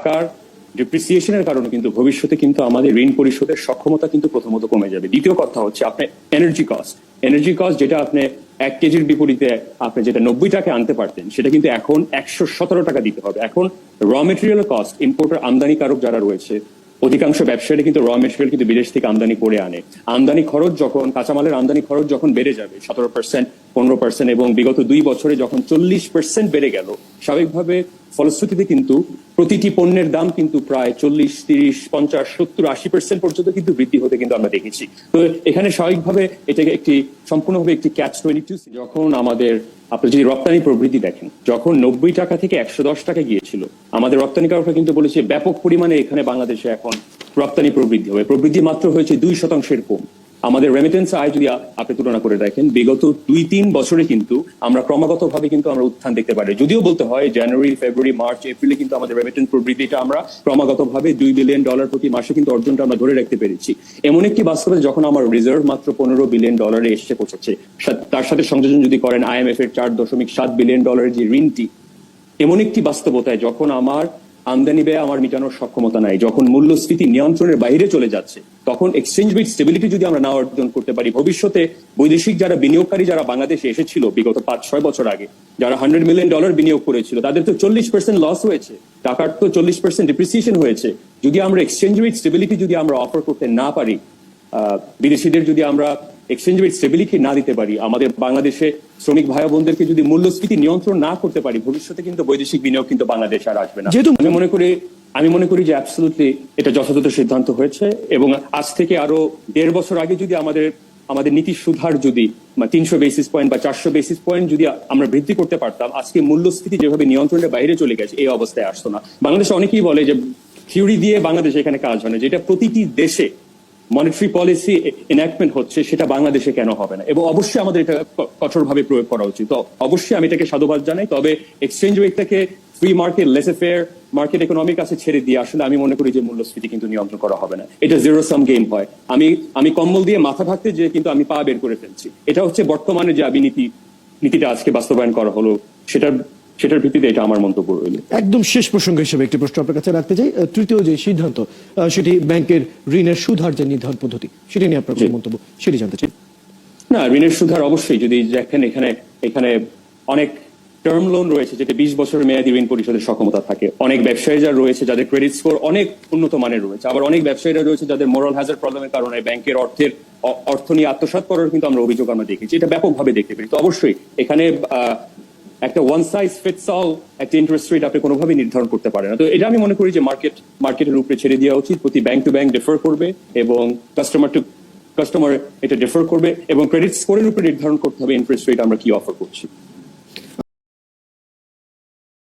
টাকার ডিপ্রিসিয়েশনের কারণে কিন্তু ভবিষ্যতে কিন্তু আমাদের ঋণ পরিশোধের সক্ষমতা কিন্তু প্রথমত কমে যাবে। দ্বিতীয় কথা হচ্ছে আপনার এনার্জি কস্ট এনার্জি কস্ট যেটা আপনি এক কেজির বিপরীতে আপনি যেটা নব্বই টাকা আনতে পারতেন, সেটা কিন্তু এখন একশো সতেরো টাকা দিতে হবে। এখন র মেটেরিয়াল কস্ট ইম্পোর্টার আমদানিকারক যারা রয়েছে, অধিকাংশ ব্যবসায়ীরা কিন্তু র মেটেরিয়াল কিন্তু বিদেশ থেকে আমদানি করে আনে। আমদানি খরচ যখন, কাঁচামালের আমদানি খরচ যখন বেড়ে যাবে, সতেরো পার্সেন্ট পনেরো পার্সেন্ট এবং বিগত দুই বছরে যখন চল্লিশ পার্সেন্ট বেড়ে গেল, স্বাভাবিকভাবে ফলশ্রুতিতে কিন্তু প্রতিটি পণ্যের দাম কিন্তু প্রায় চল্লিশ, তিরিশ, পঞ্চাশ, সত্তর, আশি পার্সেন্ট পর্যন্ত কিন্তু বৃদ্ধি হতে কিন্তু আমরা দেখেছি। তো এখানে স্বাভাবিকভাবে এটাকে একটি সম্পূর্ণভাবে একটি ক্যাচ টোয়েন্টি টু যখন আমাদের, আপনি যদি রপ্তানি প্রবৃদ্ধি দেখেন, যখন নব্বই টাকা থেকে একশো দশ টাকা গিয়েছিল, আমাদের রপ্তানিকারকরা কিন্তু বলেছে, ব্যাপক পরিমাণে এখানে বাংলাদেশে এখন রপ্তানি প্রবৃদ্ধি হবে। প্রবৃদ্ধি মাত্র হয়েছে দুই শতাংশের কম। আমাদের রেমিটেন্স আয় যদি আপনি তুলনা করে দেখেন, বিগত দুই তিন বছরে কিন্তু আমরা ক্রমাগত ভাবে কিন্তু আমরা উত্থান দেখতে পারি। যদিও বলতে হয় জানুয়ারি ফেব্রুয়ারি মার্চ এপ্রিলে কিন্তু আমাদের রেমিটেন্স প্রবৃদ্ধিটা আমরা ক্রমাগতভাবে দুই বিলিয়ন ডলার প্রতি মাসে কিন্তু অর্জনটা আমরা ধরে রাখতে পেরেছি। এমন একটি বাস্তবে যখন আমার রিজার্ভ মাত্র পনেরো বিলিয়ন ডলারে এসে পৌঁছেছে তার সাথে সংযোজন যদি করেন আইএমএফ এর চার দশমিক সাত বিলিয়ন ডলারের যে ঋণটি, এমন একটি বাস্তবতায় যখন আমার আমদানি ব্যয়, আমার মিটানোর সক্ষমতা নাই, যখন মূল্যস্ফীতি নিয়ন্ত্রণের বাইরে চলে যাচ্ছে তখন এক্সচেঞ্জ রেট স্টেবিলিটি যদি আমরা না অর্জন করতে পারি ভবিষ্যতে বৈদেশিক যারা বিনিয়োগকারী যারা বাংলাদেশে এসেছিল বিগত পাঁচ ছয় বছর আগে যারা হান্ড্রেড মিলিয়ন ডলার বিনিয়োগ করেছিল তাদের তো চল্লিশ পার্সেন্ট লস হয়েছে টাকার তো চল্লিশ পার্সেন্ট ডিপ্রিসিয়েশন হয়েছে। যদি আমরা এক্সচেঞ্জ রেট স্টেবিলিটি যদি আমরা অফার করতে না পারি আহ, বিদেশিদের যদি আমরা এক্সচেঞ্জ রেট স্টেবিলিটি না দিতে পারি আমাদের বাংলাদেশে শ্রমিক ভাই বোনদেরকে যদি মূল্যস্ফীতি নিয়ন্ত্রণ না করতে পারি ভবিষ্যতে কিন্তু বৈদেশিক বিনিয়োগ কিন্তু বাংলাদেশ আর আসবে না। যেহেতু- আমি মনে করি আমি মনে করি যে অ্যাবসলুটলি এটা যথাযথ সিদ্ধান্ত হয়েছে এবং আজ থেকে আরও দেড় বছর আগে যদি আমাদের আমাদের নীতি সুধার যদি তিনশো বেসিস পয়েন্ট বা চারশো বেসিস পয়েন্ট যদি আমরা বৃদ্ধি করতে পারতাম, আজকে মূল্যস্ফীতি যেভাবে নিয়ন্ত্রণের বাইরে চলে গেছে, এই অবস্থায় আসতো না। বাংলাদেশে অনেকেই বলে যে থিওরি দিয়ে বাংলাদেশ এখানে কাজ হয় না যেটা প্রতিটি দেশে মনিটারি পলিসি এনাক্টমেন্ট হচ্ছে, সেটা বাংলাদেশে কেন হবে না? এবং অবশ্যই আমাদের এটা কঠোরভাবে প্রয়োগ করা উচিত। অবশ্যই আমি এটাকে সাধুবাদ জানাই, তবে exchange রেটটাকে free market laissez faire market economic কাছে ছেড়ে দিয়ে। আসলে আমি মনে করি যে মূল্যস্ফীতি কিন্তু নিয়ন্ত্রণ করা হবে না। এটা জিরো সাম গেম হয়। আমি আমি কম্বল দিয়ে মাথা ঢাকতে যে কিন্তু আমি পা বের করে ফেলছি। এটা হচ্ছে বর্তমানে যে আবিনীতি নীতিটা আজকে বাস্তবায়ন করা হলো সেটার সেটার ভিত্তিতে এটা আমার মন্তব্য রইল। একদম শেষ প্রসঙ্গ হিসেবে একটি প্রশ্ন আপনার কাছে রাখতে চাই। তৃতীয় যে সিদ্ধান্ত সেটি ব্যাংকের ঋণের সুধার যে নির্ধারণ পদ্ধতি সেটি নিয়ে আপনার। মন্তব্য সেটি জানতে চাই। না ঋণের সুধার অবশ্যই। যদি দেখেন এখানে এখানে অনেক টার্ম লোন রয়েছে যেটা বিশ বছরের মেয়াদি ঋণ পরিশোধের সক্ষমতা থাকে। অনেক ব্যবসায়ী যারা রয়েছে, যাদের ক্রেডিট স্কোর অনেক উন্নত মানের রয়েছে, আবার অনেক ব্যবসায়ীরা রয়েছে যাদের মোরাল হাজার প্রবলেমের কারণে ব্যাংকের অর্থের অর্থ নিয়ে আত্মসাৎ করার কিন্তু আমরা অভিযোগ আমরা দেখেছি। এটা ব্যাপকভাবে দেখতে পারি তো অবশ্যই এখানে একটা ওয়ান সাইজ ফিটস অল একটা ইন্টারেস্ট রেট আপনি কোনোভাবেই নির্ধারণ করতে পারেন না। তো এটা আমি মনে করি যে মার্কেট মার্কেটের উপরে ছেড়ে দেওয়া উচিত। প্রতি ব্যাংক টু ব্যাংক ডিফার করবে এবং কাস্টমার টু কাস্টমার এটা ডিফার করবে এবং ক্রেডিট স্কোরের উপরে নির্ধারণ করতে হবে ইন্টারেস্ট রেট আমরা কি অফার করছি।